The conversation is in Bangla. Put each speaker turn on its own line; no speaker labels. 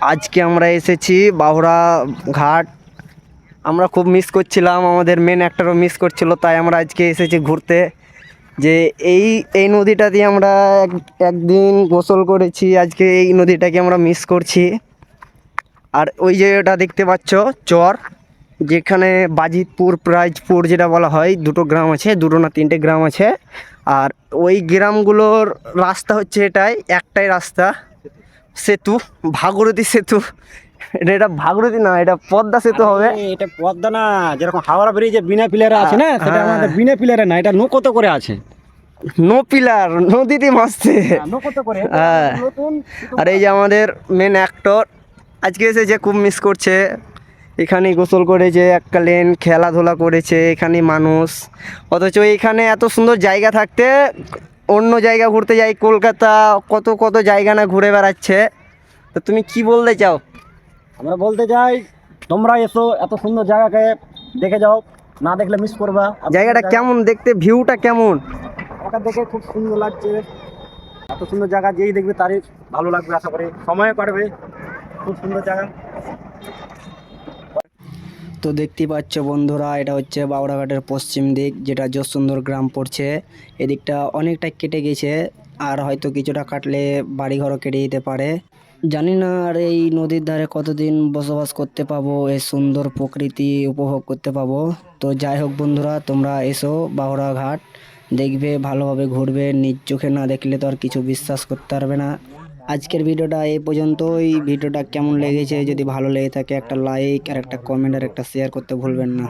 আজকে আমরা এসেছি বাহুড়া ঘাট। আমরা খুব মিস করছিলাম, আমাদের মেন অ্যাক্টরও মিস করছিল, তাই আমরা আজকে এসেছি ঘুরতে। যে এই এই নদীটা দিয়ে আমরা এক, একদিন গোসল করেছি, আজকে এই নদীটাকে আমরা মিস করছি। আর ওই যে ওটা দেখতে পাচ্ছ, চর, যেখানে বাজিতপুর, প্রাইজপুর যেটা বলা হয়, দুটো গ্রাম আছে, দুটো না তিনটে গ্রাম আছে। আর ওই গ্রামগুলোর রাস্তা হচ্ছে এটাই, একটাই রাস্তা। সেতু ভাগীরথী সেতু। এটা এটা ভাগীরথী না এটা পদ্মা সেতু হবে।
এটা পদ্মা না যেরকম হাওড়া ব্রিজে বিনা পিলারে আছে না সেটা
হ্যাঁ।
আমাদের বিনা পিলারে না এটা নৌকোতে করে আছে।
নো পিলার নদীতে মাসছে হ্যাঁ। আর এই যে আমাদের মেন অ্যাক্টর আজকে এসেছে খুব মিস করছে এখানে গোসল করেছে এককালীন খেলাধুলা করেছে এখানে মানুষ। অথচ এখানে এত সুন্দর জায়গা থাকতে অন্য জায়গা ঘুরতে যাই কলকাতা কত কত জায়গা না ঘুরে বেড়াচ্ছে। তো তুমি কি বলতে চাও?
আমরা বলতে চাই তোমরা এসো এত সুন্দর জায়গাকে দেখে যাও না দেখলে মিস করবা।
জায়গাটা কেমন? দেখতে ভিউটা কেমন?
ওটা দেখে খুব সুন্দর লাগছে। এত সুন্দর জায়গা যেই দেখবে তারই ভালো লাগবে আশা করি। সময় কাটবে। খুব সুন্দর জায়গা।
তো দেখতে পাচ্ছ বন্ধুরা, এটা হচ্ছে বাউড়াঘাটের পশ্চিম দিক, যেটা যশোন্দর গ্রাম পড়ছে। এদিকটা অনেকটা কেটে গেছে, আর হয়তো কিছুটা কাটলে বাড়িঘরও কেটে যেতে পারে। জানি না আর এই নদীর ধারে কতদিন বসবাস করতে পাবো এই সুন্দর প্রকৃতি উপভোগ করতে পাবো। তো যাই হোক বন্ধুরা, তোমরা এসো বাহুড়া ঘাট দেখবে, ভালোভাবে ঘুরবে, নিজ চোখে না দেখলে তো আর কিছু বিশ্বাস করতে পারবে না। আজকের ভিডিওটা এই পর্যন্তই। ভিডিওটা কেমন লেগেছে? যদি ভালো লেগে থাকে, একটা লাইক আর একটা কমেন্ট আর একটা শেয়ার করতে ভুলবেন না।